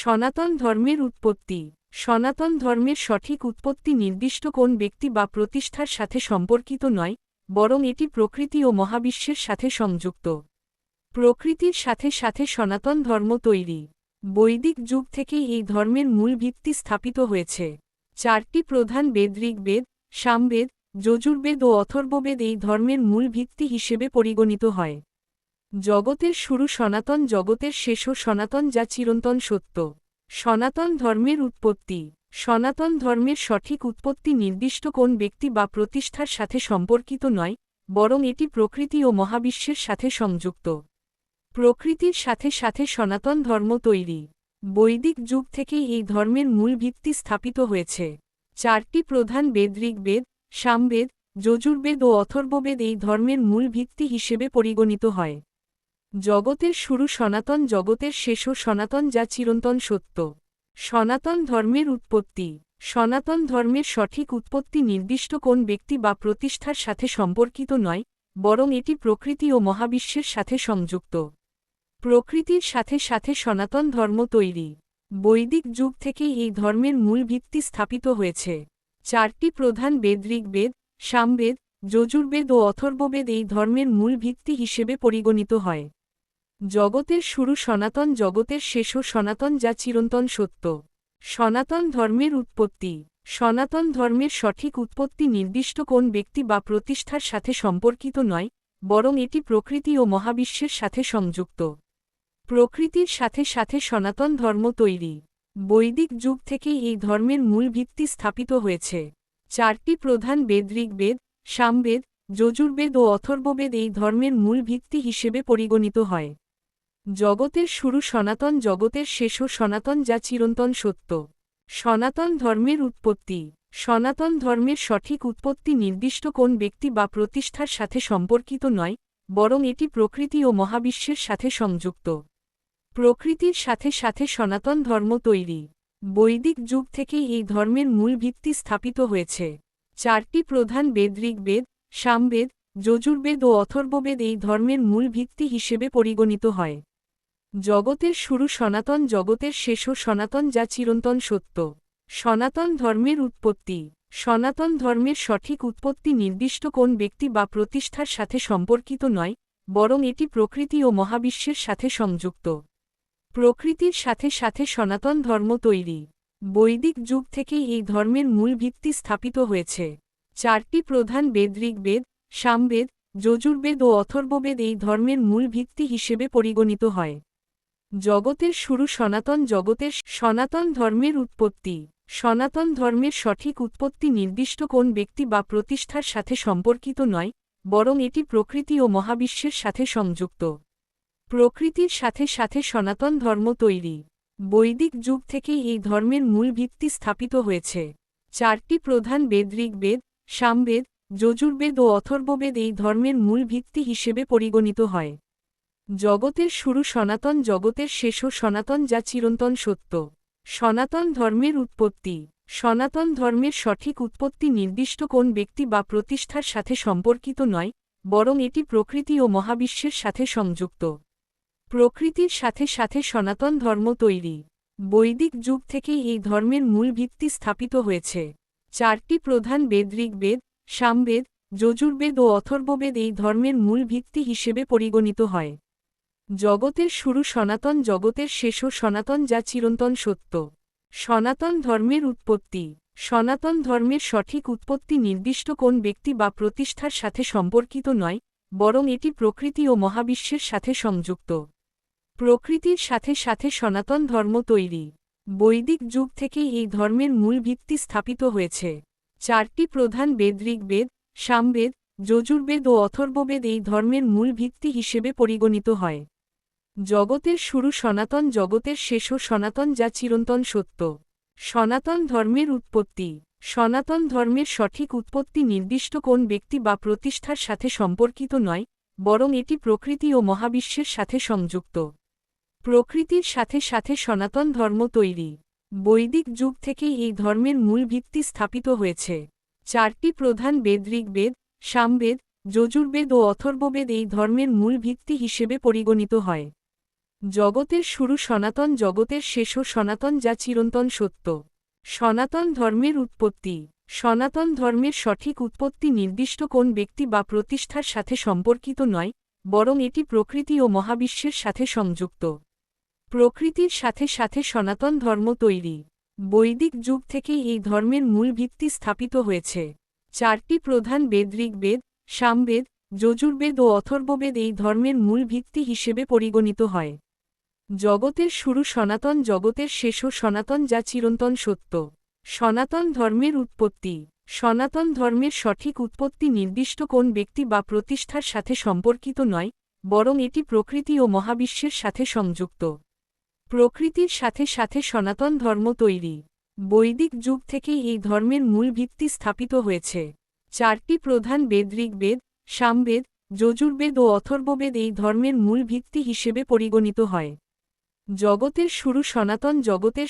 সনাতন ধর্মের উৎপত্তি। সনাতন ধর্মের সঠিক উৎপত্তি নির্দিষ্ট কোন ব্যক্তি বা প্রতিষ্ঠার সাথে সম্পর্কিত নয়, বরং এটি প্রকৃতি ও মহাবিশ্বের সাথে সংযুক্ত। প্রকৃতির সাথে সাথে সনাতন ধর্ম তৈরি। বৈদিক যুগ থেকেই এই ধর্মের মূল ভিত্তি স্থাপিত হয়েছে। চারটি প্রধান বেদ ঋগ্বেদ, সামবেদ, যজুর্বেদ ও অথর্ববেদ এই ধর্মের মূল ভিত্তি হিসেবে পরিগণিত হয়। জগতের শুরু সনাতন জগতের শেষও সনাতন যা চিরন্তন সত্য। সনাতন ধর্মের উৎপত্তি। সনাতন ধর্মের সঠিক উৎপত্তি নির্দিষ্ট কোন ব্যক্তি বা প্রতিষ্ঠার সাথে সম্পর্কিত নয়, বরং এটি প্রকৃতি ও মহাবিশ্বের সাথে সংযুক্ত। প্রকৃতির সাথে সাথে সনাতন ধর্ম তৈরি। বৈদিক যুগ থেকেই এই ধর্মের মূল ভিত্তি স্থাপিত হয়েছে। চারটি প্রধান বেদ ঋগ্বেদ, সামবেদ, যজুর্বেদ ও অথর্ববেদ এই ধর্মের মূল ভিত্তি হিসেবে পরিগণিত হয়। জগতের শুরু সনাতন জগতের শেষও সনাতন যা চিরন্তন সত্য। সনাতন ধর্মের উৎপত্তি। সনাতন ধর্মের সঠিক উৎপত্তি নির্দিষ্ট কোন ব্যক্তি বা প্রতিষ্ঠার সাথে সম্পর্কিত নয়, বরং এটি প্রকৃতি ও মহাবিশ্বের সাথে সংযুক্ত। প্রকৃতির সাথে সাথে সনাতন ধর্ম তৈরি। বৈদিক যুগ থেকেই এই ধর্মের মূল ভিত্তি স্থাপিত হয়েছে। চারটি প্রধান বেদ ঋগ্বেদ সামবেদ, যজুর্বেদ ও অথর্ববেদ এই ধর্মের মূল ভিত্তি হিসেবে পরিগণিত হয়। জগতের শুরু সনাতন, জগতের শেষও সনাতন, যা চিরন্তন সত্য। সনাতন ধর্মের উৎপত্তি। সনাতন ধর্মের সঠিক উৎপত্তি নির্দিষ্ট কোন ব্যক্তি বা প্রতিষ্ঠার সাথে সম্পর্কিত নয়, বরং এটি প্রকৃতি ও মহাবিশ্বের সাথে সংযুক্ত। প্রকৃতির সাথে সাথে সনাতন ধর্ম তৈরি। বৈদিক যুগ থেকেই এই ধর্মের মূল ভিত্তি স্থাপিত হয়েছে। চারটি প্রধান বেদ ঋগ্বেদ সামবেদ, যজুর্বেদ ও অথর্ববেদ এই ধর্মের মূল ভিত্তি হিসেবে পরিগণিত হয়। জগতের শুরু সনাতন জগতের শেষও সনাতন যা চিরন্তন সত্য। সনাতন ধর্মের উৎপত্তি। সনাতন ধর্মের সঠিক উৎপত্তি নির্দিষ্ট কোন ব্যক্তি বা প্রতিষ্ঠার সাথে সম্পর্কিত নয়, বরং এটি প্রকৃতি ও মহাবিশ্বের সাথে সংযুক্ত। প্রকৃতির সাথে সাথে সনাতন ধর্ম তৈরি। বৈদিক যুগ থেকেই এই ধর্মের মূল ভিত্তি স্থাপিত হয়েছে। চারটি প্রধান বেদ সামবেদ, যজুর্বেদ ও অথর্ববেদ এই ধর্মের মূল ভিত্তি হিসেবে পরিগণিত হয়। জগতের শুরু সনাতন জগতের শেষও সনাতন যা চিরন্তন সত্য। সনাতন ধর্মের উৎপত্তি। সনাতন ধর্মের সঠিক উৎপত্তি নির্দিষ্ট কোন ব্যক্তি বা প্রতিষ্ঠার সাথে সম্পর্কিত নয়, বরং এটি প্রকৃতি ও মহাবিশ্বের সাথে সংযুক্ত। প্রকৃতির সাথে সাথে সনাতন ধর্ম তৈরি। বৈদিক যুগ থেকেই এই ধর্মের মূল ভিত্তি স্থাপিত হয়েছে। চারটি প্রধান বেদ ঋগ্বেদ সামবেদ, যজুর্বেদ ও অথর্ববেদ এই ধর্মের মূল ভিত্তি হিসেবে পরিগণিত হয়। জগতের শুরু সনাতন জগতের সনাতন ধর্মের উৎপত্তি। সনাতন ধর্মের সঠিক উৎপত্তি নির্দিষ্ট কোন ব্যক্তি বা প্রতিষ্ঠার সাথে সম্পর্কিত নয়, বরং এটি প্রকৃতি ও মহাবিশ্বের সাথে সংযুক্ত। প্রকৃতির সাথে সাথে সনাতন ধর্ম তৈরি। বৈদিক যুগ থেকেই এই ধর্মের মূল ভিত্তি স্থাপিত হয়েছে। চারটি প্রধান বেদ ঋগ্বেদ সামবেদ, যজুর্বেদ ও অথর্ববেদ এই ধর্মের মূল ভিত্তি হিসেবে পরিগণিত হয়। জগতের শুরু সনাতন জগতের শেষও সনাতন যা চিরন্তন সত্য। সনাতন ধর্মের উৎপত্তি। সনাতন ধর্মের সঠিক উৎপত্তি নির্দিষ্ট কোন ব্যক্তি বা প্রতিষ্ঠার সাথে সম্পর্কিত নয়, বরং এটি প্রকৃতি ও মহাবিশ্বের সাথে সংযুক্ত। প্রকৃতির সাথে সাথে সনাতন ধর্ম তৈরি। বৈদিক যুগ থেকেই এই ধর্মের মূল ভিত্তি স্থাপিত হয়েছে। চারটি প্রধান বেদ ঋগ্বেদ সামবেদ, যজুর্বেদ ও অথর্ববেদ এই ধর্মের মূল ভিত্তি হিসেবে পরিগণিত হয়। জগতের শুরু সনাতন জগতের শেষও সনাতন যা চিরন্তন সত্য। সনাতন ধর্মের উৎপত্তি। সনাতন ধর্মের সঠিক উৎপত্তি নির্দিষ্ট কোন ব্যক্তি বা প্রতিষ্ঠার সাথে সম্পর্কিত নয়, বরং এটি প্রকৃতি ও মহাবিশ্বের সাথে সংযুক্ত। প্রকৃতির সাথে সাথে সনাতন ধর্ম তৈরি। বৈদিক যুগ থেকেই এই ধর্মের মূল ভিত্তি স্থাপিত হয়েছে। চারটি প্রধান বেদ ঋগ্বেদ সামবেদ, যজুর্বেদ ও অথর্ববেদ এই ধর্মের মূল ভিত্তি হিসেবে পরিগণিত হয়। জগতের শুরু সনাতন জগতের শেষও সনাতন যা চিরন্তন সত্য। সনাতন ধর্মের উৎপত্তি। সনাতন ধর্মের সঠিক উৎপত্তি নির্দিষ্ট কোন ব্যক্তি বা প্রতিষ্ঠার সাথে সম্পর্কিত নয়, বরং এটি প্রকৃতি ও মহাবিশ্বের সাথে সংযুক্ত। প্রকৃতির সাথে সাথে সনাতন ধর্ম তৈরি। বৈদিক যুগ থেকেই এই ধর্মের মূল ভিত্তি স্থাপিত হয়েছে। চারটি প্রধান বেদ ঋগ্বেদ, সামবেদ, যজুর্বেদ ও অথর্ববেদ এই ধর্মের মূল ভিত্তি হিসেবে পরিগণিত হয়। জগতের শুরু সনাতন জগতের শেষও সনাতন যা চিরন্তন সত্য। সনাতন ধর্মের উৎপত্তি। সনাতন ধর্মের সঠিক উৎপত্তি নির্দিষ্ট কোন ব্যক্তি বা প্রতিষ্ঠার সাথে সম্পর্কিত নয়, বরং এটি প্রকৃতি ও মহাবিশ্বের সাথে সংযুক্ত। প্রকৃতির সাথে সাথে সনাতন ধর্ম তৈরি। বৈদিক যুগ থেকেই এই ধর্মের মূল ভিত্তি স্থাপিত হয়েছে। চারটি প্রধান বেদ ঋগ্বেদ সামবেদ, যজুর্বেদ ও অথর্ববেদ এই ধর্মের মূল ভিত্তি হিসেবে পরিগণিত হয়। জগতের শুরু সনাতন, জগতের শেষও সনাতন যা চিরন্তন সত্য। সনাতন ধর্মের উৎপত্তি। সনাতন ধর্মের সঠিক উৎপত্তি নির্দিষ্ট কোন ব্যক্তি বা প্রতিষ্ঠার সাথে সম্পর্কিত নয়, বরং এটি প্রকৃতি ও মহাবিশ্বের সাথে সংযুক্ত। প্রকৃতির সাথে সাথে সনাতন ধর্ম তৈরি। বৈদিক যুগ থেকেই এই ধর্মের মূল ভিত্তি স্থাপিত হয়েছে। চারটি প্রধান বেদ ঋগ্বেদ সামবেদ, যজুর্বেদ ও অথর্ববেদ এই ধর্মের মূল ভিত্তি হিসেবে পরিগণিত হয়। জগতের শুরু সনাতন জগতের